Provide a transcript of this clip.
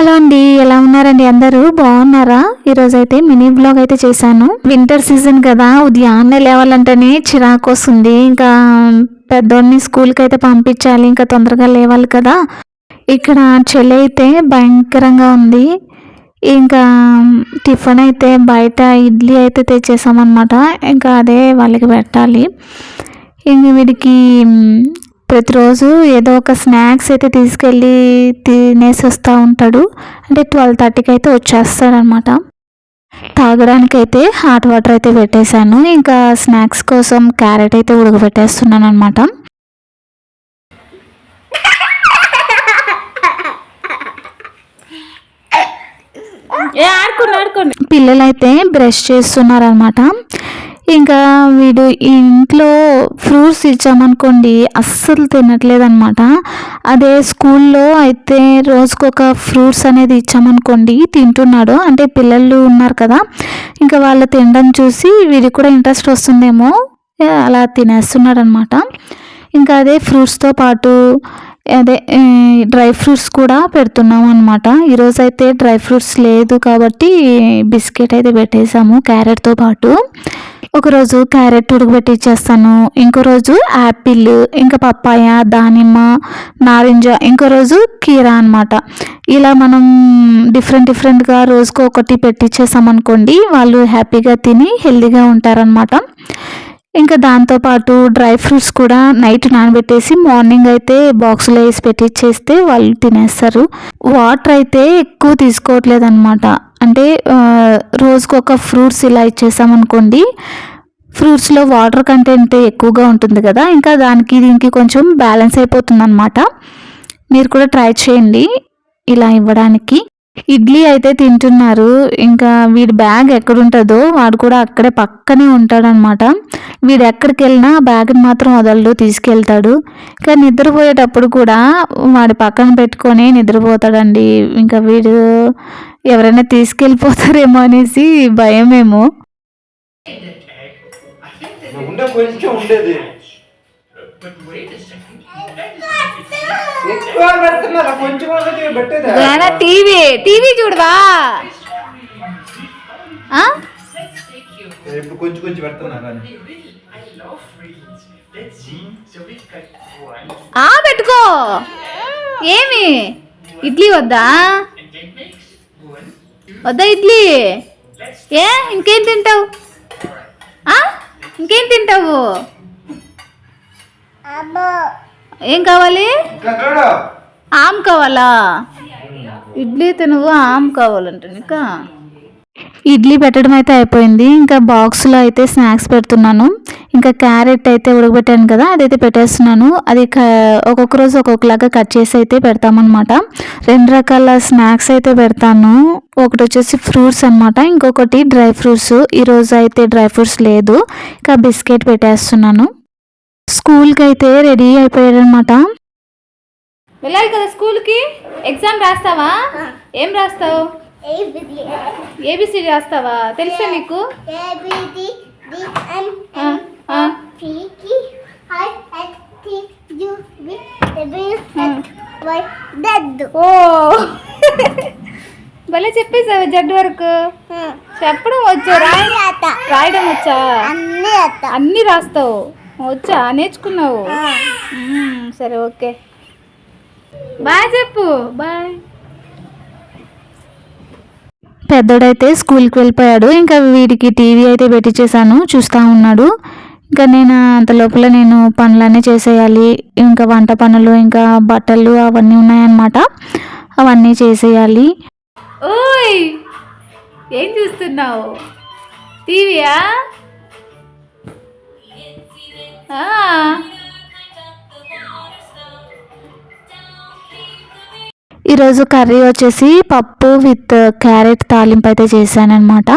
Hello అండి ఎలా ఉన్నారండి అందరూ? బాగున్నారా? ఈరోజు అయితే మినీ బ్లాగ్ అయితే చేశాను. వింటర్ సీజన్ కదా ఉదయాన్నే లేవాలంటేనే చిరాకు వస్తుంది. ఇంకా పెద్దోడిని స్కూల్కి అయితే పంపించాలి ఇంకా తొందరగా లేవాలి కదా. ఇక్కడ చలి అయితే భయంకరంగా ఉంది. ఇంకా టిఫిన్ అయితే బయట ఇడ్లీ అయితే తెచ్చేసామన్నమాట. ఇంకా అదే వాళ్ళకి పెట్టాలి. ఇంక వీడికి ప్రతిరోజు ఏదో ఒక స్నాక్స్ అయితే తీసుకెళ్ళి తినేసి వస్తూ ఉంటాడు. అంటే ట్వెల్వ్ థర్టీకి అయితే వచ్చేస్తాడనమాట. తాగడానికి అయితే హాట్ వాటర్ అయితే పెట్టేశాను. ఇంకా స్నాక్స్ కోసం క్యారెట్ అయితే ఉడకబెట్టేస్తున్నాను అనమాట పిల్లలైతే బ్రష్ చేస్తున్నారనమాట. ఇంకా వీడు ఇంట్లో ఫ్రూట్స్ ఇచ్చామనుకోండి అస్సలు తినట్లేదన్నమాట. అదే స్కూల్లో అయితే రోజుకొక ఫ్రూట్స్ అనేది ఇచ్చామనుకోండి తింటున్నాడు. అంటే పిల్లలు ఉన్నారు కదా ఇంకా వాళ్ళు తినడం చూసి వీడికి కూడా ఇంట్రెస్ట్ వస్తుందేమో అలా తినేస్తున్నాడు అనమాట ఇంకా అదే ఫ్రూట్స్తో పాటు అదే డ్రై ఫ్రూట్స్ కూడా పెడుతున్నాం అనమాట ఈరోజు అయితే డ్రై ఫ్రూట్స్ లేదు కాబట్టి బిస్కెట్ అయితే పెట్టేసాము క్యారెట్తో పాటు. ఒకరోజు క్యారెట్ ఉడకబెట్టి ఇచ్చేస్తాను ఇంకో రోజు యాపిల్ ఇంకా పప్పాయ దానిమ్మ నారింజ ఇంకో రోజు కీరా అనమాట ఇలా మనం డిఫరెంట్ డిఫరెంట్గా రోజుకు ఒకటి పెట్టించేసామనుకోండి వాళ్ళు హ్యాపీగా తిని హెల్దీగా ఉంటారనమాట ఇంకా దాంతోపాటు డ్రై ఫ్రూట్స్ కూడా నైట్ నానబెట్టేసి మార్నింగ్ అయితే బాక్స్లో వేసి పెట్టించేస్తే వాళ్ళు తినేస్తారు. వాటర్ అయితే ఎక్కువ తీసుకోవట్లేదు అనమాట అంటే రోజుకు ఒక ఫ్రూట్స్ ఇలా ఇచ్చేసామనుకోండి ఫ్రూట్స్లో వాటర్ కంటెంట్ ఎక్కువగా ఉంటుంది కదా ఇంకా దానికి దీనికి కొంచెం బ్యాలెన్స్ అయిపోతుంది అనమాట మీరు కూడా ట్రై చేయండి ఇలా ఇవ్వడానికి. ఇడ్లీ అయితే తింటున్నారు ఇంకా వీడి బ్యాగ్ ఎక్కడుంటుందో వాడు కూడా అక్కడే పక్కనే ఉంటాడనమాట వీడు ఎక్కడికి వెళ్ళినా ఆ బ్యాగ్ని మాత్రం వదలడు తీసుకెళ్తాడు. ఇంకా నిద్రపోయేటప్పుడు కూడా వాడి పక్కన పెట్టుకొని నిద్రపోతాడండి. ఇంకా వీడు ఎవరైనా తీసుకెళ్ళిపోతారేమో అనేసి భయమేమో. కొంచెం ఉండేది. టీవీ టీవీ చూడవా? ఆ? ఇప్పుడు కొంచెం కొంచెం పెడుతున్నారు అని ఆ పెట్టుకో. ఏమి? ఇడ్లీ వద్దా? వద్దా ఇడ్లీ? ఏ ఇంకేం తింటావు? ఆ? ఇంకేం తింటావు? ఏం కావాలి? ఆమ్ కావాలా? ఇడ్లీ తినవు ఆమ్ కావాలంట ఇంకా ఇడ్లీ పెట్టడం అయితే అయిపోయింది. ఇంకా బాక్స్లో అయితే స్నాక్స్ పెడుతున్నాను. ఇంకా క్యారెట్ అయితే ఉడకబెట్టాను కదా అదైతే పెట్టేస్తున్నాను. అది క- ఒక్కొక్క రోజు ఒక్కొక్కలాగా కట్ చేసి అయితే పెడతామన్నమాట. రెండు రకాల స్నాక్స్ అయితే పెడతాను. ఒకటి వచ్చేసి ఫ్రూట్స్ అన్నమాట ఇంకొకటి డ్రై ఫ్రూట్స్. ఈరోజు అయితే డ్రై ఫ్రూట్స్ లేదు. ఇంకా బిస్కెట్ పెట్టేస్తున్నాను. స్కూల్కి అయితే రెడీ అయిపోయాడనమాట వెళ్ళాలి కదా స్కూల్కి? ఎగ్జామ్ రాస్తావా? ఏం రాస్తావు? ఏబిసిడి రాస్తావా? తెలుసా నీకు. ఓ. భలే చెప్పేసావు జడ్డు వరకు. చెప్పడం వచ్చా రాయ రాయడం వచ్చా? అన్నీ రాస్తావు. వచ్చా? నేర్చుకున్నావు. సరే ఓకే. బాయ్ చెప్పు. బాయ్. పెద్దోడైతే స్కూల్కి వెళ్ళిపోయాడు. ఇంకా వీడికి టీవీ అయితే పెట్టించేసాను చూస్తూ ఉన్నాడు. ఇంకా నేను అంత లోపల నేను పనులన్నీ చేసేయాలి. ఇంకా వంట పనులు ఇంకా బట్టలు అవన్నీ ఉన్నాయన్నమాట. అవన్నీ చేసేయాలి. ఓయ్! ఏం చూస్తున్నావు? టీవీయా? ఈరోజు కర్రీ వచ్చేసి పప్పు విత్ క్యారెట్ తాలింపు అయితే చేశానమాట